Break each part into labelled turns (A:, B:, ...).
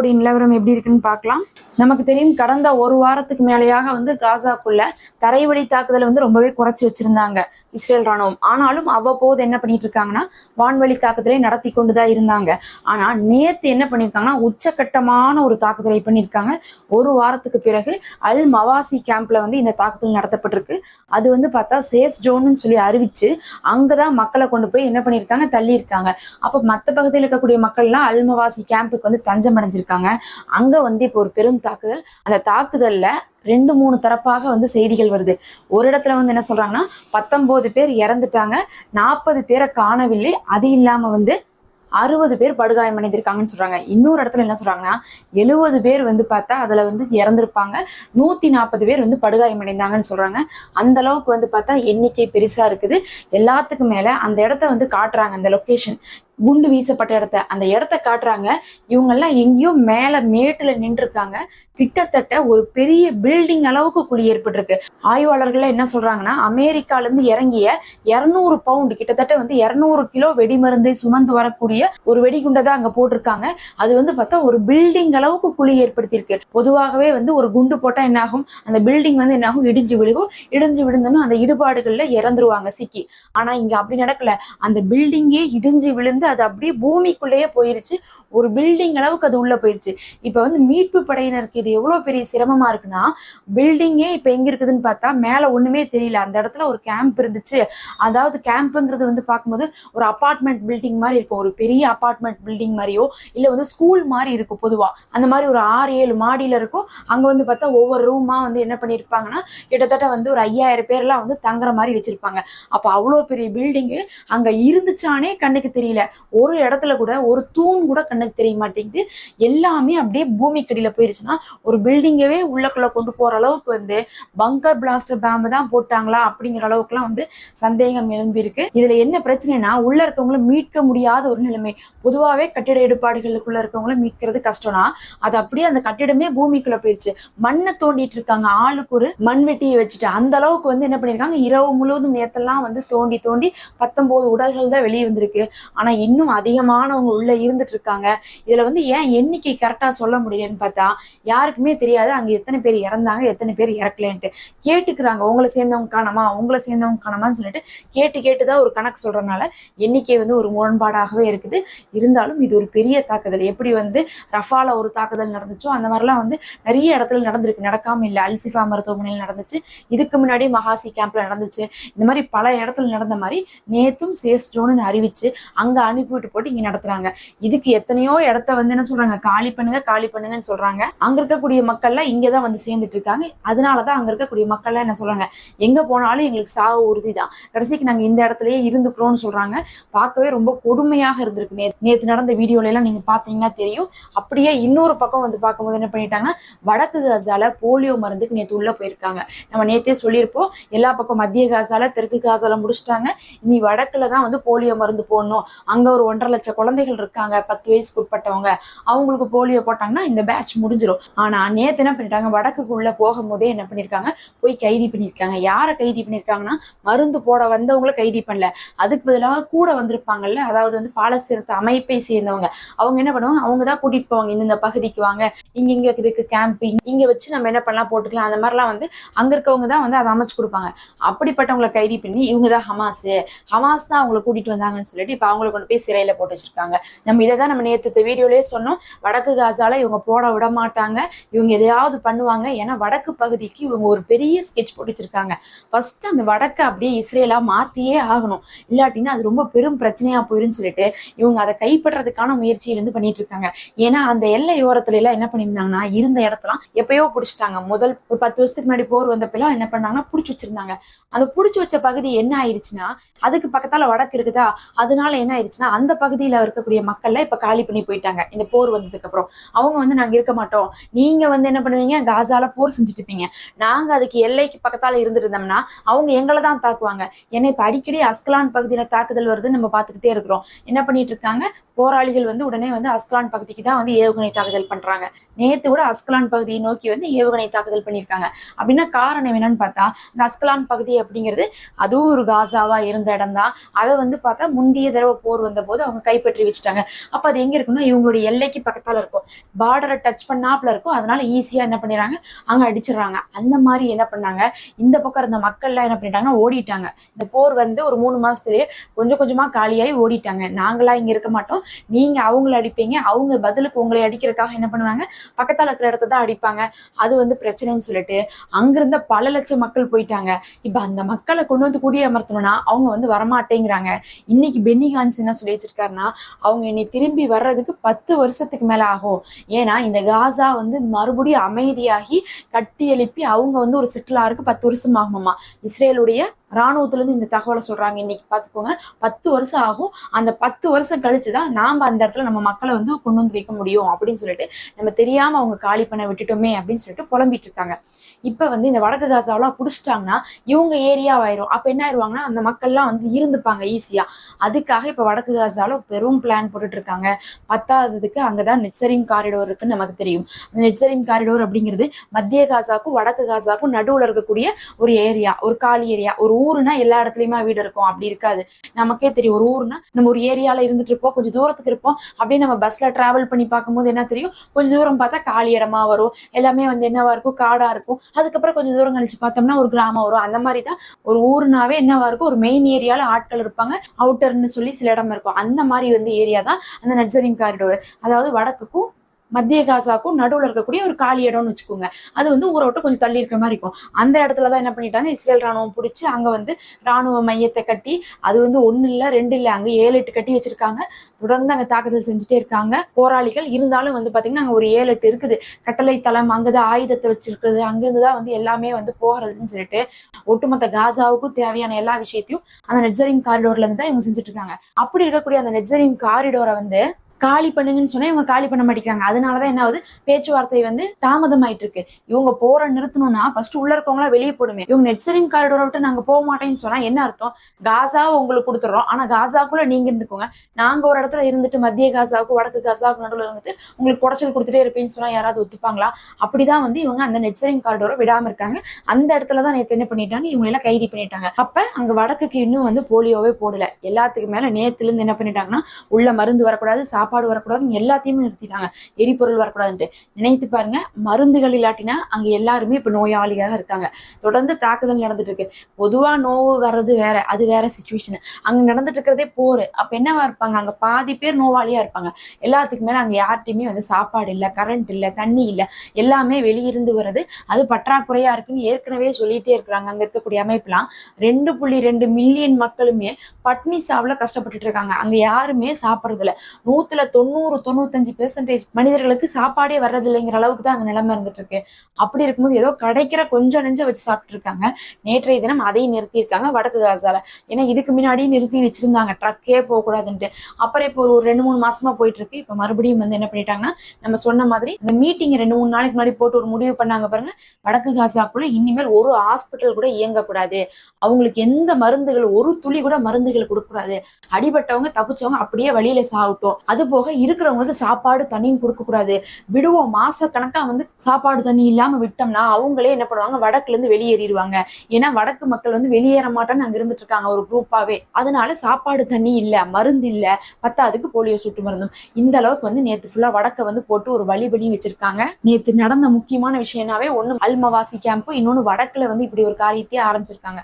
A: காசாவுடைய நிலவரம் எப்படி இருக்குன்னு பார்க்கலாம். நமக்கு தெரியும் கடந்த ஒரு வாரத்துக்கு மேலேயாக வந்து காசாக்குள்ள தரைவழி தாக்குதலை வந்து ரொம்பவே குறைச்சி வச்சிருந்தாங்க. இஸ்ரேல் ராணுவம் ஆனாலும் அவ்வப்போது என்ன பண்ணிட்டு இருக்காங்கன்னா வான்வழி தாக்குதலை நடத்தி கொண்டுதான் இருந்தாங்க. ஆனா நேத்து என்ன பண்ணியிருக்காங்கன்னா உச்சக்கட்டமான ஒரு தாக்குதலை பண்ணியிருக்காங்க ஒரு வாரத்துக்கு பிறகு அல் மவாசி கேம்ப்ல வந்து இந்த தாக்குதல் நடத்தப்பட்டிருக்கு. அது வந்து பார்த்தா சேஃப் ஜோன்னு சொல்லி அறிவிச்சு அங்கதான் மக்களை கொண்டு போய் என்ன பண்ணியிருக்காங்க தள்ளி இருக்காங்க அப்ப மற்ற பகுதியில் இருக்கக்கூடிய மக்கள்லாம் அல் மவாசி கேம்புக்கு வந்து தஞ்சம் அடைஞ்சிருக்காங்க அங்க வந்து இப்போ ஒரு பெரும் தாக்குதல். அந்த தாக்குதல்ல ரெண்டு மூணு தரப்பாக வந்து செய்திகள் வருது. ஒரு இடத்துல வந்து என்ன சொல்றாங்கன்னா பத்தொன்பது பேர் இறந்துட்டாங்க நாற்பது பேரை காணவில்லை அது இல்லாம வந்து அறுபது பேர் படுகாயம் அடைந்திருக்காங்கன்னு சொல்றாங்க. இன்னொரு இடத்துல என்ன சொல்றாங்கன்னா எழுபது பேர் வந்து பார்த்தா அதுல வந்து இறந்திருப்பாங்க நூத்தி நாற்பது பேர் வந்து படுகாயம் அடைந்தாங்கன்னு சொல்றாங்க. அந்த அளவுக்கு வந்து பார்த்தா எண்ணிக்கை பெருசா இருக்குது. எல்லாத்துக்கும் மேல அந்த இடத்த வந்து காட்டுறாங்க அந்த லொகேஷன் குண்டு வீசப்பட்ட இடத்த அந்த இடத்த காட்டுறாங்க. இவங்கெல்லாம் எங்கேயோ மேல மேட்டுல நின்றுருக்காங்க. கிட்டத்தட்ட ஒரு பெரிய பில்டிங் அளவுக்கு குழி ஏற்பட்டிருக்கு. ஆய்வாளர்கள் என்ன சொல்றாங்கன்னா அமெரிக்கால இருந்து இறங்கிய இரநூறு பவுண்ட் கிட்டத்தட்ட வந்து இருநூறு கிலோ வெடிமருந்தை சுமந்து வரக்கூடிய ஒரு வெடிகுண்டை தான் அங்க போட்டிருக்காங்க. அது வந்து பார்த்தா ஒரு பில்டிங் அளவுக்கு குழி ஏற்படுத்தியிருக்கு. பொதுவாகவே வந்து ஒரு குண்டு போட்டால் என்ன ஆகும் அந்த பில்டிங் வந்து என்னாகும்? இடிஞ்சு விழுகும். இடிஞ்சு விழுந்தனும் அந்த இடுபாடுகளில் இறந்துருவாங்க சிக்கி. ஆனா இங்க அப்படி நடக்கல. அந்த பில்டிங்கே இடிஞ்சு விழுந்து அது அப்படியே பூமிக்குள்ளேயே போயிருச்சு. ஒரு பில்டிங் அளவுக்கு அது உள்ள போயிருச்சு. இப்ப வந்து மீட்பு படையினருக்கு இது எவ்வளவு பெரிய சிரமமா இருக்குன்னா பில்டிங்கே இப்ப எங்க இருக்குதுன்னு பார்த்தா மேல ஒண்ணுமே தெரியல. அந்த இடத்துல ஒரு கேம்ப் இருந்துச்சு. அதாவது கேம்ப்ங்கிறது வந்து பார்க்கும்போது ஒரு அபார்ட்மெண்ட் பில்டிங் மாதிரி இருக்கும். ஒரு பெரிய அபார்ட்மெண்ட் பில்டிங் மாதிரியோ இல்ல வந்து ஸ்கூல் மாதிரி இருக்கும் பொதுவா. அந்த மாதிரி ஒரு ஆறு ஏழு மாடியில இருக்கும். அங்க வந்து பார்த்தா ஒவ்வொரு ரூமா வந்து என்ன பண்ணிருப்பாங்கன்னா கிட்டத்தட்ட வந்து ஒரு ஐயாயிரம் பேர்லாம் வந்து தங்குற மாதிரி வச்சிருப்பாங்க. அப்ப அவ்வளோ பெரிய பில்டிங்கு அங்க இருந்துச்சானே கண்ணுக்கு தெரியல. ஒரு இடத்துல கூட ஒரு தூண் கூட கண்ணுக்கு தெரிய மாட்டேங்குது எல்லாமே அப்படியே பூமிக்கடியில போயிருச்சுன்னா ஒரு பில்டிங்கவே உள்ளக்குள்ள கொண்டு போற அளவுக்கு வந்து பங்கர் பிளாஸ்டர் பேம்பு தான் போட்டாங்களா அப்படிங்கிற அளவுக்குலாம் வந்து சந்தேகம் எழும்பியிருக்கு. இதுல என்ன பிரச்சனைனா உள்ள இருக்கவங்களும் மீட்க முடியாத ஒரு நிலைமை. பொதுவாகவே கட்டிட எடுப்பாடுகளுக்குள்ள இருக்கவங்கள மீட்கிறது கஷ்டம்னா அது அப்படியே அந்த கட்டிடமே பூமிக்குள்ள போயிருச்சு. மண்ணை தோண்டிட்டு இருக்காங்க. ஆளுக்கு ஒரு மண்வெட்டியை வச்சுட்டு அந்த அளவுக்கு வந்து என்ன பண்ணிருக்காங்க இரவு முழுவதும் நேரத்தெல்லாம் வந்து தோண்டி தோண்டி பத்தொன்பது உடல்கள் தான் வெளியே வந்திருக்கு. ஆனா இன்னும் அதிகமானவங்க உள்ள இருந்துட்டு இருக்காங்க. இதுல வந்து ஏன் எண்ணிக்கை கரெக்டா சொல்ல முடியலன்னு பார்த்தா யாருக்குமே தெரியாது. அங்க எத்தனை பேர் இறந்தாங்க எத்தனை பேர் இறக்கலன்ட்டு. கேட்டுக்கிறாங்க. உங்களை சேர்ந்தவங்க காணமா? உங்களை சேர்ந்தவங்க காணமான்னு சொல்லிட்டு கேட்டு கேட்டுதான் ஒரு கணக்கு சொல்றதுனால எண்ணிக்கை வந்து ஒரு முரண்பாடாகவே இருக்குது. இருந்தாலும் இது ஒரு பெரிய தாக்குதல். எப்படி வந்து ரஃபால ஒரு தாக்குதல் நடந்துச்சோ அந்த மாதிரிலாம் வந்து நிறைய இடத்துல நடந்திருக்கு. நடக்காம இல்லை. அல்சிஃபா மருத்துவமனையில் நடந்துச்சு. இதுக்கு முன்னாடி மகாசி கேம்ப்ல நடந்துச்சு. இந்த மாதிரி பல இடத்துல நடந்த மாதிரி நேத்தும் சேஃப் ஜோன்னு அறிவிச்சு அங்க அனுப்பிவிட்டு போட்டு இங்க நடத்துறாங்க. இதுக்கு எத்தனை எத்தனையோ இடத்த வந்து என்ன சொல்றாங்க? காலி பண்ணுங்க காலி பண்ணுங்கன்னு சொல்றாங்க. அங்க இருக்கக்கூடிய மக்கள்லாம் இங்கதான் வந்து சேர்ந்துட்டு இருக்காங்க. அதனாலதான் அங்க இருக்கக்கூடிய மக்கள்லாம் என்ன சொல்றாங்க? எங்க போனாலும் எங்களுக்கு சாவு உறுதி தான் கடைசிக்கு நாங்க இந்த இடத்துலயே இருந்துக்கிறோம்னு சொல்றாங்க. பார்க்கவே ரொம்ப கொடுமையாக இருந்திருக்கு நேத்து நேத்து நடந்த வீடியோல எல்லாம் நீங்க பாத்தீங்கன்னா தெரியும். அப்படியே இன்னொரு பக்கம் வந்து பார்க்கும்போது என்ன பண்ணிட்டாங்கன்னா வடக்கு காசால போலியோ மருந்துக்கு நேத்து உள்ள போயிருக்காங்க. நம்ம நேத்தே சொல்லியிருப்போம். எல்லா பக்கம் மத்திய காசால தெற்கு காசால முடிச்சிட்டாங்க. இனி வடக்குல தான் வந்து போலியோ மருந்து போடணும். அங்க ஒரு ஒன்றரை லட்சம் குழந்தைகள் இருக்காங்க. பத்து வயசு வயசுக்கு உட்பட்டவங்க அவங்களுக்கு போலியோ போட்டாங்கன்னா இந்த பேட்ச் முடிஞ்சிடும் ஆனா நேற்று என்ன பண்ணிட்டாங்க? வடக்குக்கு உள்ள போகும்போதே என்ன பண்ணிருக்காங்க? போய் கைதி பண்ணிருக்காங்க. யாரை கைதி பண்ணிருக்காங்கன்னா மருந்து போட வந்தவங்கள கைதி பண்ணல. அதுக்கு பதிலாக கூட வந்திருப்பாங்கல்ல? அதாவது வந்து பாலஸ்தீனத்து அமைப்பை சேர்ந்தவங்க. அவங்க என்ன பண்ணுவாங்க? அவங்க தான் கூட்டிட்டு போவாங்க. இந்த பகுதிக்கு வாங்க. இங்க இங்க இருக்கு கேம்பிங் இங்க வச்சு நம்ம என்ன பண்ணலாம்? போட்டுக்கலாம். அந்த மாதிரிலாம் வந்து அங்க இருக்கவங்க தான் வந்து அதை அமைச்சு கொடுப்பாங்க. அப்படிப்பட்டவங்களை கைதி பண்ணி இவங்க தான் ஹமாஸ். ஹமாஸ் தான் அவங்களை கூட்டிட்டு வந்தாங்கன்னு சொல்லிட்டு இப்ப அவங்களை கொண்டு போய் சிறையில போட்டு வச்சிருக்காங்க. நம்ம இதை தான் நம்ம நேற்று வீடியோலேயே சொன்னோம் வடக்கு காசால இவங்க போட விட மாட்டாங்க. இவங்க எதையாவது பண்ணுவாங்க. ஏன்னா வடக்கு பகுதிக்கு இவங்க ஒரு பெரிய ஸ்கெட்ச் போட்டு வச்சிருக்காங்க ஃபர்ஸ்ட் அந்த வடக்கை அப்படியே இஸ்ரேலா மாத்தியே ஆகணும். இல்லாட்டினா அது ரொம்ப பெரும் பிரச்சனையா போயிருன்னு சொல்லிட்டு இவங்க அதை கைப்பற்றதுக்கான முயற்சியில இருந்து பண்ணிட்டு இருக்காங்க ஏன்னா அந்த எல்லையோரத்துல எல்லாம் என்ன பண்ணியிருந்தாங்கன்னா இருந்த இடத்தெல்லாம் எப்பயோ பிடிச்சிட்டாங்க. முதல் ஒரு பத்து வருஷத்துக்கு முன்னாடி போர் வந்தப்பெல்லாம் என்ன பண்ணாங்கன்னா பிடிச்சி வச்சிருந்தாங்க. அந்த பிடிச்சி வச்ச பகுதி என்ன ஆயிடுச்சுன்னா அதுக்கு பக்கத்தால வடக்கு இருக்குதா? அதனால என்ன ஆயிடுச்சுன்னா அந்த பகுதியில இருக்கக்கூடிய மக்கள்ல இப்ப காலி காலி பண்ணி போயிட்டாங்க. இந்த போர் வந்ததுக்கு அப்புறம். அவங்க வந்து நாங்க இருக்க மாட்டோம். நீங்க வந்து என்ன பண்ணுவீங்க? காசால போர் செஞ்சுட்டு இருப்பீங்க நாங்க அதுக்கு எல்லைக்கு பக்கத்தால இருந்துட்டு இருந்தோம்னா அவங்க எங்களை தான் தாக்குவாங்க. ஏன்னா இப்ப அடிக்கடி அஸ்கலான் பகுதியில தாக்குதல் வருது நம்ம பாத்துக்கிட்டே இருக்கிறோம். என்ன பண்ணிட்டு இருக்காங்க? போராளிகள் வந்து உடனே வந்து அஸ்கலான் பகுதிக்கு தான் வந்து ஏவுகணை தாக்குதல் பண்றாங்க. நேத்து கூட அஸ்கலான் பகுதியை நோக்கி வந்து ஏவுகணை தாக்குதல் பண்ணியிருக்காங்க. அப்படின்னா காரணம் என்னன்னு பார்த்தா இந்த அஸ்கலான் பகுதி அப்படிங்கிறது அதுவும் ஒரு காசாவா இருந்த இடம் தான் அதை வந்து பார்த்தா முந்தைய தடவை போர் வந்த போது அவங்க கைப்பற்றி வச்சுட்டாங்க. அப்ப அது எங்க இருக்குன்னா இவங்களுடைய எல்லைக்கு பக்கத்தால இருக்கும். பார்டரை டச் பண்ணாப்ல இருக்கும். அதனால ஈஸியா என்ன பண்ணிடுறாங்க? அங்க அடிச்சிடுறாங்க. அந்த மாதிரி என்ன பண்ணாங்க? இந்த பக்கம் இருந்த மக்கள்லாம் என்ன பண்ணிட்டாங்கன்னா ஓடிட்டாங்க. இந்த போர் வந்து ஒரு மூணு மாசத்துலயே கொஞ்சம் கொஞ்சமா காலியாகி ஓடிட்டாங்க. நாங்களா இங்க இருக்க மாட்டோம். நீங்க அவங்கள அடிப்பீங்க. அவங்க பதிலுக்கு உங்களை அடிக்கிறதுக்காக என்ன பண்ணுவாங்க? பக்கத்தால இருக்கிற இடத்த தான் அடிப்பாங்க. அது வந்து பிரச்சனைன்னு சொல்லிட்டு அங்கிருந்த பல லட்சம் மக்கள் போயிட்டாங்க. இப்ப அந்த மக்களை கொண்டு வந்து கூடிய அமர்த்தணும்னா அவங்க வந்து வரமாட்டேங்கிறாங்க. இன்னைக்கு பென்னி கான்ஸ் என்ன சொல்லி வச்சிருக்காருன்னா அவங்க என்னை திரும்பி வர்றதுக்கு பத்து வருஷத்துக்கு மேல ஆகும். ஏன்னா இந்த காசா வந்து மறுபடியும் அமைதியாகி கட்டி எழுப்பி அவங்க வந்து ஒரு செட்டில் ஆகிறதுக்கு பத்து வருஷம் ஆகுமாமா? இஸ்ரேலுடைய ராணுவத்துல இருந்து இந்த தகவலை சொல்றாங்க. இன்னைக்கு பார்த்துக்கோங்க பத்து வருஷம் ஆகும். அந்த பத்து வருஷம் கழிச்சுதான் நாம அந்த இடத்துல நம்ம மக்களை வந்து கொண்டு வந்து வைக்க முடியும் அப்படின்னு சொல்லிட்டு நம்ம தெரியாம அவங்க காலி பண்ண விட்டுட்டோமே அப்படின்னு சொல்லிட்டு புலம்பிட்டு இருக்காங்க. இப்ப வந்து இந்த வடக்கு காசாவெல்லாம் புடிச்சிட்டாங்கன்னா இவங்க ஏரியாவாயிரும் அப்ப என்ன ஆயிருவாங்கன்னா அந்த மக்கள்லாம் வந்து இருந்துப்பாங்க ஈஸியா. அதுக்காக இப்போ வடக்கு காசாவில் பெரும் பிளான் போட்டுட்டு இருக்காங்க. பத்தாததுக்கு அங்கதான் நெட்சரிங் காரிடோர் இருக்குன்னு நமக்கு தெரியும். அந்த நெட்சரிங் காரிடோர் அப்படிங்கிறது மத்திய காசாக்கும் வடக்கு காசாக்கும் நடுவுல இருக்கக்கூடிய ஒரு ஏரியா ஒரு காலி ஏரியா ஒரு ஊருனா எல்லா இடத்துலயுமா வீடு இருக்கும். அப்படி இருக்காது. நமக்கே தெரியும். ஒரு ஊர்னா நம்ம ஒரு ஏரியால இருந்துட்டு இருப்போம். கொஞ்சம் தூரத்துக்கு இருப்போம். அப்படியே நம்ம பஸ்ல டிராவல் பண்ணி பார்க்கும்போது என்ன தெரியும்? கொஞ்சம் தூரம் பார்த்தா காலி இடமா வரும். எல்லாமே வந்து என்னவா இருக்கும்? காடா இருக்கும். அதுக்கப்புறம் கொஞ்சம் தூரம் கழிச்சு பார்த்தோம்னா ஒரு கிராமம் வரும். அந்த மாதிரி தான் ஒரு ஊருனாவே என்னவா இருக்கும்? ஒரு மெயின் ஏரியால ஆட்கள் இருப்பாங்க. அவுட்டர்னு சொல்லி சில இடம் இருக்கும். அந்த மாதிரி வந்து ஏரியா தான் அந்த நட்சரிங் காரிடோர் அதாவது வடக்குக்கும் மத்திய காசாக்கும் நடுவில் இருக்கக்கூடிய ஒரு காலி இடம்னு வச்சுக்கோங்க. அது வந்து ஊரை விட்டு கொஞ்சம் தள்ளி இருக்கிற மாதிரி இருக்கும். அந்த இடத்துல தான் என்ன பண்ணிட்டாங்க இஸ்ரேல் ராணுவம் பிடிச்சி அங்கே வந்து ராணுவ மையத்தை கட்டி அது வந்து ஒன்று இல்லை ரெண்டு இல்லை அங்கே ஏழு எட்டு கட்டி வச்சிருக்காங்க. தொடர்ந்து அங்கே தாக்குதல் செஞ்சுட்டே இருக்காங்க. போராளிகள் இருந்தாலும் வந்து பார்த்தீங்கன்னா அங்கே ஒரு ஏழு எட்டு இருக்குது. கட்டளை தளம் அங்கேதான் ஆயுதத்தை வச்சிருக்கிறது அங்கேருந்து தான் வந்து எல்லாமே வந்து போகிறதுன்னு சொல்லிட்டு ஒட்டுமொத்த காசாவுக்கும் தேவையான எல்லா விஷயத்தையும் அந்த நெட்சரிங் காரிடோர்ல இருந்து தான் இவங்க செஞ்சுட்டு இருக்காங்க. அப்படி இருக்கக்கூடிய அந்த நெட்சரிங் காரிடோரை வந்து காலி பண்ணுங்கன்னு சொன்னா இவங்க காலி பண்ண மாட்டேங்கிறாங்க. அதனாலதான் என்ன ஆகுது? பேச்சுவார்த்தை வந்து தாமதம் ஆயிட்டு இருக்கு இவங்க போற நிறுத்தணும்னா ஃபர்ஸ்ட் உள்ள இருக்கவங்களா வெளியே போடுமே. இவங்க நெட்சரிங் காரிடோரை விட்டு நாங்க போக மாட்டேன்னு சொன்னா என்ன அர்த்தம்? காசா உங்களுக்கு கொடுத்துறோம் ஆனா காசாக்குள்ள நீங்க இருந்துக்கோங்க. நாங்க ஒரு இடத்துல இருந்துட்டு மத்திய காசாவுக்கு வடக்கு காசாவுக்கு நடுவில் இருந்துட்டு உங்களுக்கு குடைச்சல் கொடுத்துட்டே இருப்பேன்னு சொன்னா யாராவது ஒத்துப்பாங்களா? அப்படிதான் வந்து இவங்க அந்த நெட்சரிங் காரிடோரை விடாம இருக்காங்க. அந்த இடத்துல தான் நேத்து என்ன பண்ணிட்டாங்க? இவங்க எல்லாம் கைது பண்ணிட்டாங்க. அப்ப அங்க வடக்குக்கு இன்னும் வந்து போலியோவே போடல. எல்லாத்துக்கு மேல நேத்துல இருந்து என்ன பண்ணிட்டாங்கன்னா உள்ள மருந்து வரக்கூடாது சாப்பிட சாப்பாடு வரக்கூடாதுன்னு எல்லாத்தையுமே நிறுத்திட்டாங்க. எரிபொருள் வரக்கூடாதுன்ட்டு. நினைத்து பாருங்க மருந்துகள் இல்லாட்டினா அங்க எல்லாருமே இப்ப நோயாளியாக இருக்காங்க. தொடர்ந்து தாக்குதல் நடந்துட்டு இருக்கு பொதுவா நோவு வர்றது வேற அது வேற சுச்சுவேஷன் அங்க நடந்துட்டு இருக்கிறதே போரு. அப்ப என்னவா இருப்பாங்க? அங்க பாதி பேர் நோவாளியா இருப்பாங்க. எல்லாத்துக்கு மேல அங்க யார்கிட்டயுமே வந்து சாப்பாடு இல்லை கரண்ட் இல்ல தண்ணி இல்ல. எல்லாமே வெளியிருந்து வருது அது பற்றாக்குறையா இருக்குன்னு ஏற்கனவே சொல்லிட்டே இருக்கிறாங்க. அங்க இருக்கக்கூடிய அமைப்புலாம். ரெண்டு புள்ளி ரெண்டு மில்லியன் மக்களுமே பட்னி சாவுல கஷ்டப்பட்டுட்டு இருக்காங்க. அங்க யாருமே சாப்பிடுறது இல்ல தொண்ணூறு தொண்ணூத்தஞ்சு பெர்சன்டேஜ் மனிதர்களுக்கு சாப்பாடே வர்றது இல்லைங்கிற அளவுக்கு தான் அங்க நிலைமை இருந்துட்டு இருக்கு அப்படி இருக்கும்போது ஏதோ கிடைக்கிற கொஞ்சம் நெஞ்சம் வச்சு சாப்பிட்டு இருக்காங்க. நேற்றைய தினம் அதையும் நிறுத்தியிருக்காங்க வடக்கு காசால. ஏன்னா இதுக்கு முன்னாடியே நிறுத்தி வச்சிருந்தாங்க. ட்ரக்கே போகக்கூடாதுன்ட்டு. அப்புறம் இப்போ ஒரு ரெண்டு மூணு மாசமா போயிட்டு இருக்கு இப்ப மறுபடியும் வந்து என்ன பண்ணிட்டாங்கன்னா நம்ம சொன்ன மாதிரி இந்த மீட்டிங் ரெண்டு மூணு நாளைக்கு முன்னாடி போட்டு ஒரு முடிவு பண்ணாங்க பாருங்க. வடக்கு காசாக்குள்ள இனிமேல் ஒரு ஹாஸ்பிட்டல் கூட இயங்கக்கூடாது. அவங்களுக்கு எந்த மருந்துகள் ஒரு துளி கூட மருந்துகள் கொடுக்கக்கூடாது. அடிபட்டவங்க தப்பிச்சவங்க அப்படியே வழியில சாகட்டும். அது போக இருக்கிறவங்களுக்கு சாப்பாடு தண்ணியும் கொடுக்க கூடாது. விடுவோம். மாச கணக்கா வந்து சாப்பாடு தண்ணி இல்லாம விட்டோம்னா அவங்களே என்ன பண்ணுவாங்க? வடக்குல இருந்து வெளியேறிடுவாங்க. ஏன்னா வடக்கு மக்கள் வந்து வெளியேற மாட்டேன்னு அங்க இருந்துட்டு இருக்காங்க ஒரு குரூப்பாவே அதனால சாப்பாடு தண்ணி இல்ல மருந்து இல்ல பத்தாதுக்கு போலியோ சொட்டு மருந்தும். இந்த அளவுக்கு வந்து நேத்து ஃபுல்லா வடக்கை வந்து போட்டு ஒரு வழி பண்ணி வச்சிருக்காங்க. நேத்து நடந்த முக்கியமான விஷயம்னாவே ஒண்ணு அல்மவாசி கேம்ப் இன்னொன்னு வடக்குல வந்து இப்படி ஒரு காரியத்தையே ஆரம்பிச்சிருக்காங்க.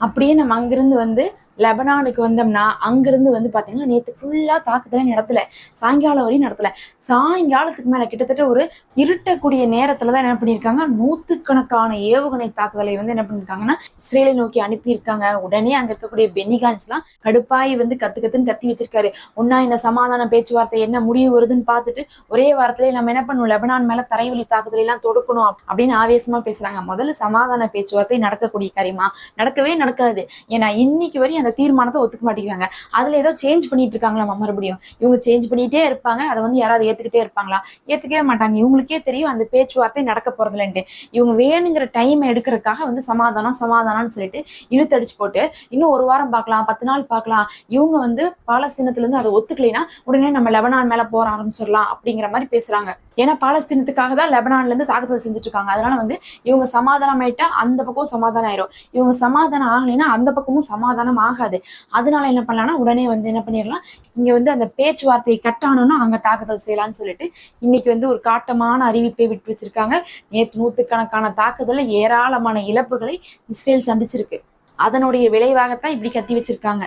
A: அப்படியே நம்ம அங்கிருந்து வந்து லெபனானுக்கு வந்தோம்னா அங்கிருந்து வந்து பாத்தீங்கன்னா நேத்து ஃபுல்லா தாக்குதலே நடத்தல. சாயங்காலம் வரையும் நடத்தல. சாயங்காலத்துக்கு மேல கிட்டத்தட்ட ஒரு இருட்டக்கூடிய நேரத்தில் தான் என்ன பண்ணியிருக்காங்க நூத்துக்கணக்கான ஏவுகணை தாக்குதலை வந்து என்ன பண்ணிருக்காங்கன்னா இஸ்ரேலை நோக்கி அனுப்பியிருக்காங்க. உடனே அங்க இருக்கக்கூடிய பென்னிகான்ஸ்லாம் எல்லாம் கடுப்பாய் வந்து கத்து கத்துன்னு கத்தி வச்சிருக்காரு. ஒன்னா இந்த சமாதான பேச்சுவார்த்தை என்ன முடிவு வருதுன்னு பார்த்துட்டு ஒரே வாரத்திலே நம்ம என்ன பண்ணுவோம் லெபனான் மேல தரைவழி தாக்குதலை எல்லாம் தொடுக்கணும் அப்படின்னு ஆவேசமா பேசுறாங்க. முதல்ல சமாதான பேச்சுவார்த்தை நடக்கக்கூடிய காரியமா? நடக்கவே நடக்காது. ஏன்னா இன்னைக்கு வரையும் அந்த தீர்மானத்தை ஒத்துக்க மாட்டேங்கிறாங்க. அதுல ஏதோ சேஞ்ச் பண்ணிட்டு இருக்காங்களா மறுபடியும்? இவங்க சேஞ்ச் பண்ணிட்டே இருப்பாங்க அதை வந்து யாராவது ஏத்துக்கிட்டே இருப்பாங்களா? ஏத்துக்கவே மாட்டாங்க. இவங்களுக்கே தெரியும் அந்த பேச்சுவார்த்தை நடக்க போறதுலன்ட்டு. இவங்க வேணுங்கிற டைம் எடுக்கிறதுக்காக வந்து சமாதானம் சமாதானம்னு சொல்லிட்டு இழுத்தடிச்சு போட்டு இன்னும் ஒரு வாரம் பார்க்கலாம் பத்து நாள் பார்க்கலாம். இவங்க வந்து பாலஸ்தீனத்துல இருந்து அதை ஒத்துக்கலைன்னா உடனே நம்ம லெபனான் மேல போற ஆரம்பிச்சிடலாம் அப்படிங்கிற மாதிரி பேசுறாங்க. ஏன்னா பாலஸ்தீனத்துக்காக தான் லெபனான்ல இருந்து தாக்குதல் செஞ்சுட்டு இருக்காங்க அதனால வந்து இவங்க சமாதானம் ஆயிட்டா அந்த பக்கம் சமாதானம் ஆயிரும். இவங்க சமாதானம் ஆகலைன்னா அந்த பக்கமும் சமாதானம் ஆகாது. அதனால என்ன பண்ணலாம்னா உடனே வந்து என்ன பண்ணிடலாம் இங்க வந்து அந்த பேச்சுவார்த்தை கட் அங்க தாக்குதல் செய்யலாம்னு சொல்லிட்டு இன்னைக்கு வந்து ஒரு காட்டமான அறிவிப்பை விட்டு வச்சிருக்காங்க. நேற்று நூத்துக்கணக்கான தாக்குதல ஏராளமான இழப்புகளை இஸ்ரேல் சந்திச்சிருக்கு. அதனுடைய விளைவாகத்தான் இப்படி கத்தி வச்சிருக்காங்க.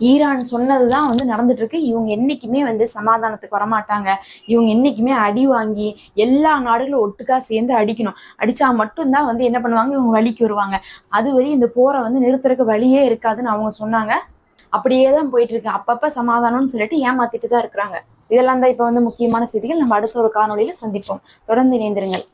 A: ஈரான் சொன்னதுதான் வந்து நடந்துட்டு இருக்கு இவங்க என்னைக்குமே வந்து சமாதானத்துக்கு வரமாட்டாங்க. இவங்க என்னைக்குமே அடி வாங்கி எல்லா நாடுகளும் ஒட்டுக்கா சேர்ந்து அடிக்கணும். அடிச்சா மட்டும்தான் வந்து என்ன பண்ணுவாங்க? இவங்க வழிக்கு வருவாங்க. அதுவரை இந்த போரை வந்து நிறுத்துறதுக்கு வழியே இருக்காதுன்னு அவங்க சொன்னாங்க. அப்படியே தான் போயிட்டு இருக்கு அப்பப்ப சமாதானம்னு சொல்லிட்டு ஏமாத்திட்டு தான் இருக்கிறாங்க. இதெல்லாம் தான் இப்ப வந்து முக்கியமான செய்திகள். நம்ம அடுத்த ஒரு காணொலியில சந்திப்போம். தொடர்ந்து இணைந்திருங்கள்.